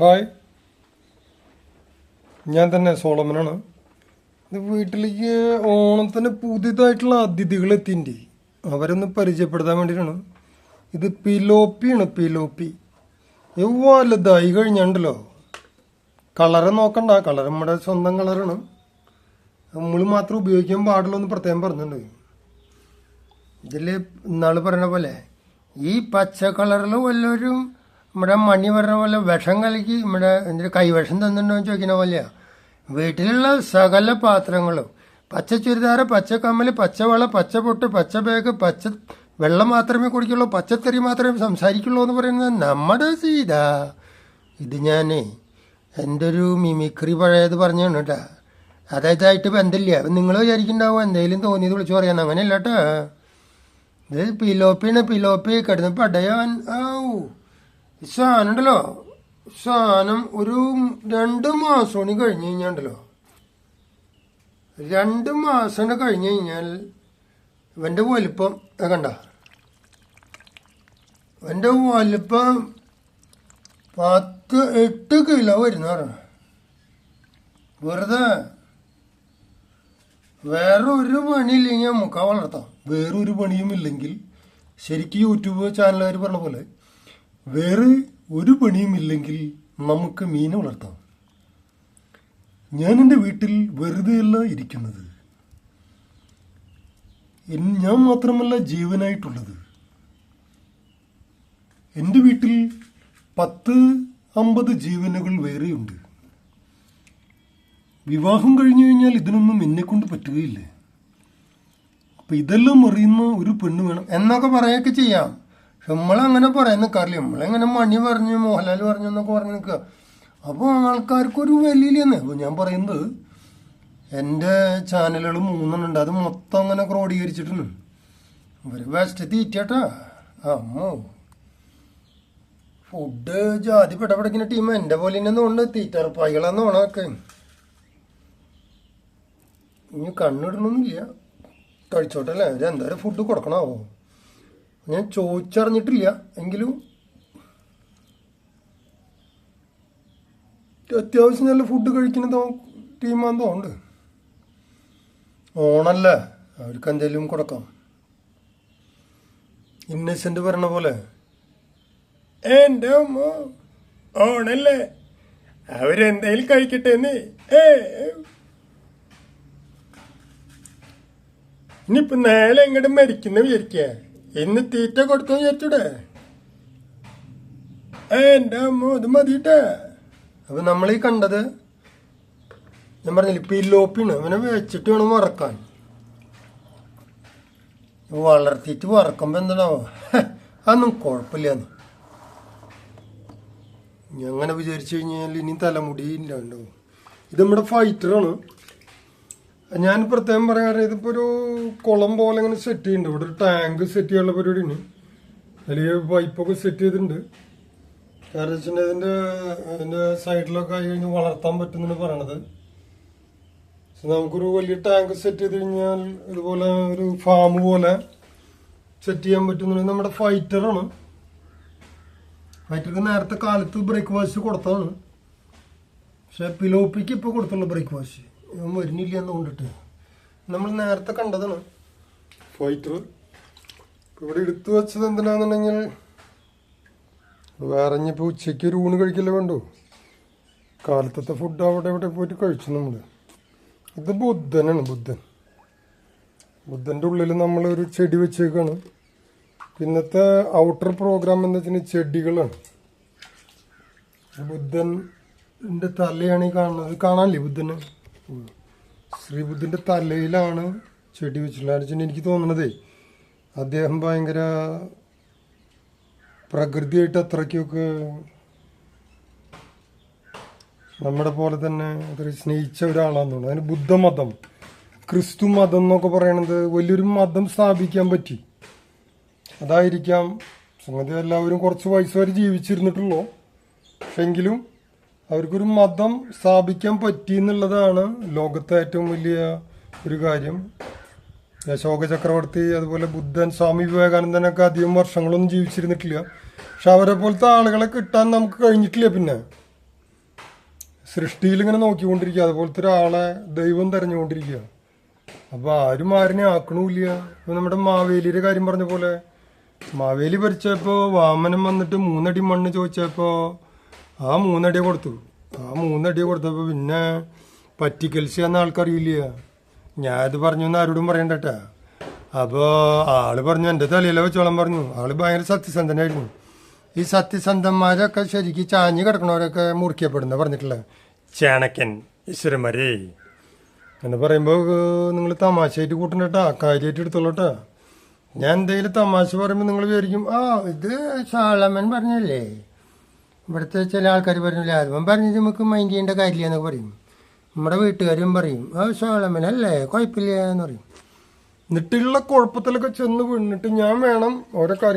Hi. ഞാൻ തന്നെ സോളമനാണ്. ഇത് വീട്ടിലേക്ക് ഓണത്തിന് പുതിയതായിട്ടുള്ള അതിഥികൾ എത്തിയിട്ടുണ്ട്. അവരൊന്ന് പരിചയപ്പെടുത്താൻ വേണ്ടിയിട്ടാണ് ഇത് പിലോപ്പിയാണ് പിലോപ്പി. വലുതായി കഴിഞ്ഞുണ്ടല്ലോ. കളറ് നോക്കണ്ട. കളർ നമ്മുടെ സ്വന്തം കളറാണ്. നമ്മൾ മാത്രം ഉപയോഗിക്കാൻ പാടുള്ളൂ എന്ന് പ്രത്യേകം പറഞ്ഞിട്ടുണ്ട്. ഇതിൽ ഇന്നാൾ പറഞ്ഞ പോലെ ഈ പച്ച കളറിൽ വല്ലവരും നമ്മുടെ മണി പറഞ്ഞ പോലെ വിഷം കലക്കി നമ്മുടെ എന്തൊരു കൈവിഷം തന്നിട്ടുണ്ടോ എന്ന് ചോദിക്കുന്ന പോലെയാ. വീട്ടിലുള്ള സകല പാത്രങ്ങളും പച്ച ചുരിദാറ് പച്ച കമ്മൽ പച്ചവള പച്ച പൊട്ട് പച്ച ബാഗ് പച്ച വെള്ളം മാത്രമേ കുടിക്കുള്ളൂ പച്ചത്തറി മാത്രമേ സംസാരിക്കുള്ളൂ എന്ന് പറയുന്നത് നമ്മുടെ സീത. ഇത് ഞാൻ എന്റെ ഒരു മിമിക്രി പഴയത് പറഞ്ഞാണ് കേട്ടാ. അതായതായിട്ട് ബന്ധമില്ല. നിങ്ങൾ വിചാരിക്കുന്നുണ്ടാവും എന്തെങ്കിലും തോന്നിയത് വിളിച്ചു പറയാൻ. അങ്ങനെയല്ല കേട്ടോ. ഇത് പിലോപ്പിയാണ് പിലോപ്പി കിടന്ന് പടയാൻ. ആവൂ ഈ ഉണ്ടല്ലോ സാധനം ഒരു രണ്ട് മാസം കഴിഞ്ഞ് കഴിഞ്ഞാണ്ടല്ലോ. രണ്ട് മാസം കഴിഞ്ഞ് കഴിഞ്ഞാൽ ഇവന്റെ വലിപ്പം കണ്ട? ഇവന്റെ വലിപ്പം പത്ത് എട്ട് കിലോ വരുന്ന പറഞ്ഞു. വെറുതെ വേറെ ഒരു പണിയില്ലെങ്കിൽ നമുക്ക് വളർത്താം. വേറൊരു പണിയും ഇല്ലെങ്കിൽ ശരിക്കും യൂട്യൂബ് ചാനലുകാർ പറഞ്ഞ പോലെ വേറെ ഒരു പണിയും ഇല്ലെങ്കിൽ നമുക്ക് മീനെ വളർത്താം. ഞാൻ എന്റെ വീട്ടിൽ വെറുതെയല്ല ഇരിക്കുന്നത്. ഞാൻ മാത്രമല്ല ജീവനായിട്ടുള്ളത്. എന്റെ വീട്ടിൽ പത്ത് അമ്പത് ജീവനുകൾ വേറെയുണ്ട്. വിവാഹം കഴിഞ്ഞു കഴിഞ്ഞാൽ ഇതിനൊന്നും എന്നെ കൊണ്ട് പറ്റുകയില്ല. അപ്പൊ ഇതെല്ലാം അറിയുന്ന ഒരു പെണ്ണ് വേണം. എന്നൊക്കെ പറയൊക്കെ ചെയ്യാം. നമ്മളങ്ങനെ പറയാൻ നിൽക്കാറില്ല നമ്മളെങ്ങനെ മണി പറഞ്ഞു മോഹൻലാൽ പറഞ്ഞു എന്നൊക്കെ പറഞ്ഞു നിൽക്കുക അപ്പോൾ ആൾക്കാർക്കൊരു വലിയില്ലെന്ന് അപ്പോൾ ഞാൻ പറയുന്നത് എന്റെ ചാനലുകൾ മൂന്നെണ്ണം ഉണ്ട് അത് മൊത്തം അങ്ങനെ ക്രോഡീകരിച്ചിട്ടുണ്ട്. ഒരു വെസ്റ്റ് തീറ്റട്ടാ അമ്മോ. ഫുഡ് ജാതി പെടപെടക്കുന്ന ടീം എന്റെ പോലെ തന്നെ തോന്നുന്നു. തീറ്ററപ്പായികളാന്ന് ഓണമൊക്കെ ഇനി കണ്ണിടണമെന്നില്ല കഴിച്ചോട്ടല്ലേ എന്തായാലും ഫുഡ് കൊടുക്കണമാവോ ഞാൻ ചോദിച്ചറിഞ്ഞിട്ടില്ല. എങ്കിലും അത്യാവശ്യം നല്ല ഫുഡ് കഴിക്കുന്ന ടീമാന്ന് തോന്നുന്നുണ്ട്. ഓണല്ലേ? അവർക്ക് എന്തെങ്കിലും കൊടുക്കാം. ഇന്നസെന്റ് പറഞ്ഞ പോലെ. എന്റെ അമ്മ ഓണല്ലേ അവരെന്തെങ്കിലും കഴിക്കട്ടെ ഏ ഇനിയിപ്പൊ നേരെ എങ്ങോട്ട് മരിക്കുന്ന വിചാരിക്ക. ഇന്ന് തീറ്റ കൊടുത്തു വിചാരിച്ചൂടെ? ഏ എന്റെ അമ്മ ഇത് അപ്പം അപ്പൊ നമ്മളീ കണ്ടത് ഞാൻ പറഞ്ഞില്ല പില്ലോപ്പിണ് അവനെ വെച്ചിട്ട് വേണം വറക്കാൻ. വളർത്തിയിട്ട് വറക്കുമ്പോ എന്താണാവോ? അതൊന്നും കുഴപ്പമില്ലാന്ന്. ഞങ്ങനെ വിചാരിച്ചു കഴിഞ്ഞാൽ ഇനി തലമുടി ഇല്ലാണ്ടാവും ഇത് നമ്മുടെ ഫൈറ്ററാണ് ഞാൻ പ്രത്യേകം പറയാൻ കാരണം ഇതിപ്പോ ഒരു കുളം പോലെ ഇങ്ങനെ സെറ്റ് ചെയ്യുന്നുണ്ട് ഇവിടെ ഒരു ടാങ്ക് സെറ്റ് ചെയ്യാനുള്ള പരിപാടിയാണ്. അല്ലെങ്കിൽ പൈപ്പൊക്കെ സെറ്റ് ചെയ്തിട്ടുണ്ട്. കാരണം വെച്ചിട്ടുണ്ടെങ്കിൽ ഇതിന്റെ അതിന്റെ സൈഡിലൊക്കെ ആയി കഴിഞ്ഞ് വളർത്താൻ പറ്റുന്നാണ് പറയണത്. നമുക്കൊരു വലിയ ടാങ്ക് സെറ്റ് ചെയ്ത് കഴിഞ്ഞാൽ ഇതുപോലെ ഒരു ഫാം പോലെ സെറ്റ് ചെയ്യാൻ പറ്റുന്നുണ്ട് നമ്മുടെ ഫൈറ്ററാണ് ഫൈറ്റർക്ക് നേരത്തെ കാലത്ത് ബ്രേക്ക്ഫാസ്റ്റ് കൊടുത്തതാണ്. പക്ഷെ പിലോപ്പിക്ക് ഇപ്പോൾ കൊടുത്തുള്ള ബ്രേക്ക്ഫാസ്റ്റ് ഇവൻ വരുന്നില്ല എന്ന് കൊണ്ടിട്ട്. നമ്മൾ നേരത്തെ കണ്ടതാണ്. ഫൈറ്റർ ഇവിടെ എടുത്തു വെച്ചത് എന്തിനാണെന്നുണ്ടെങ്കിൽ വേറെ ഇനിയിപ്പോൾ ഉച്ചയ്ക്ക് ഒരു ഊണ് കഴിക്കല്ലേ വേണ്ടോ? കാലത്തത്തെ ഫുഡ് അവിടെ ഇവിടെ പോയിട്ട് കഴിച്ചു നമ്മൾ ഇത് ബുദ്ധനാണ് ബുദ്ധൻ. ബുദ്ധന്റെ ഉള്ളിൽ നമ്മളൊരു ചെടി വെച്ചേക്കാണ്. പിന്നത്തെ ഔട്ടർ പ്രോഗ്രാം എന്ന് വെച്ചാൽ ചെടികളാണ്. ബുദ്ധന്റെ തലയാണ് ഈ കാണുന്നത്. കാണാനില്ലേ ബുദ്ധന്. ശ്രീബുദ്ധന്റെ തലയിലാണ് ചെടി വെച്ചാൽ എനിക്ക് തോന്നണതേ അദ്ദേഹം ഭയങ്കര പ്രകൃതിയായിട്ട് അത്രയ്ക്കൊക്കെ നമ്മുടെ പോലെ തന്നെ അത്ര സ്നേഹിച്ച ഒരാളാന്ന് തോന്നുന്നു. അതിന് ബുദ്ധമതം ക്രിസ്തു മതം എന്നൊക്കെ പറയണത് വലിയൊരു മതം സ്ഥാപിക്കാൻ പറ്റി. അതായിരിക്കാം സംഗതി എല്ലാവരും കുറച്ച് വയസ്സുകാർ ജീവിച്ചിരുന്നിട്ടുള്ളൂ. പക്ഷെങ്കിലും അവർക്കൊരു മതം സ്ഥാപിക്കാൻ പറ്റി എന്നുള്ളതാണ് ലോകത്തെ ഏറ്റവും വലിയ ഒരു കാര്യം. അശോക ചക്രവർത്തി അതുപോലെ ബുദ്ധൻ സ്വാമി വിവേകാനന്ദനൊക്കെ അധികം വർഷങ്ങളൊന്നും ജീവിച്ചിരുന്നിട്ടില്ല. പക്ഷെ അവരെ പോലത്തെ ആളുകളെ കിട്ടാൻ നമുക്ക് കഴിഞ്ഞിട്ടില്ല പിന്നെ. സൃഷ്ടിയിൽ ഇങ്ങനെ നോക്കിക്കൊണ്ടിരിക്കുക. അതുപോലത്തെ ഒരാളെ ദൈവം തെരഞ്ഞുകൊണ്ടിരിക്കുക. അപ്പൊ ആരും ആരിനെ ആക്കണമില്ല ഇപ്പൊ നമ്മുടെ മാവേലിയുടെ കാര്യം പറഞ്ഞ പോലെ മാവേലി ഭരിച്ചപ്പോ വാമനം വന്നിട്ട് മൂന്നടി മണ്ണ് ചോദിച്ചപ്പോ ആ മൂന്നടിയെ കൊടുത്തു. ആ മൂന്നടിയെ കൊടുത്തപ്പോൾ പിന്നെ പറ്റിക്കൽസി എന്ന ആൾക്കറിയില്ല. ഞാൻ ഇത് പറഞ്ഞു എന്ന് ആരോടും പറയണ്ടട്ടാ. അപ്പോൾ ആൾ പറഞ്ഞു എന്റെ തലയിലെ വെച്ചോളം പറഞ്ഞു. ആൾ ഭയങ്കര സത്യസന്ധനായിരുന്നു. ഈ സത്യസന്ധന്മാരൊക്കെ ശരിക്കും ചാഞ്ഞ് കിടക്കണവരൊക്കെ മുറിക്കപ്പെടുന്ന പറഞ്ഞിട്ടുള്ള. ചാണക്കൻ ഈശ്വരന്മാരേ. എന്ന് പറയുമ്പോൾ നിങ്ങൾ തമാശയായിട്ട് കൂട്ടണ്ടട്ടാ. കാര്യമായിട്ട് എടുത്തോളട്ടാ. ഞാൻ എന്തെങ്കിലും തമാശ പറയുമ്പോൾ നിങ്ങൾ വിചാരിക്കും ആ ഇത് ശാളമൻ പറഞ്ഞല്ലേ? ഇവിടുത്തെ ചില ആൾക്കാർ പറഞ്ഞില്ലേ ആദ്യം പറഞ്ഞത് നമുക്ക് മൈൻഡ് ചെയ്യേണ്ട കാര്യമില്ല എന്നൊക്കെ പറയും. നമ്മുടെ വീട്ടുകാരും പറയും ആ ശോളമ്മനല്ലേ കുഴപ്പമില്ല എന്ന് പറയും. എന്നിട്ടുള്ള കുഴപ്പത്തിലൊക്കെ ചെന്ന് വീണിട്ട് ഞാൻ വേണം ഓരോ കാര്യം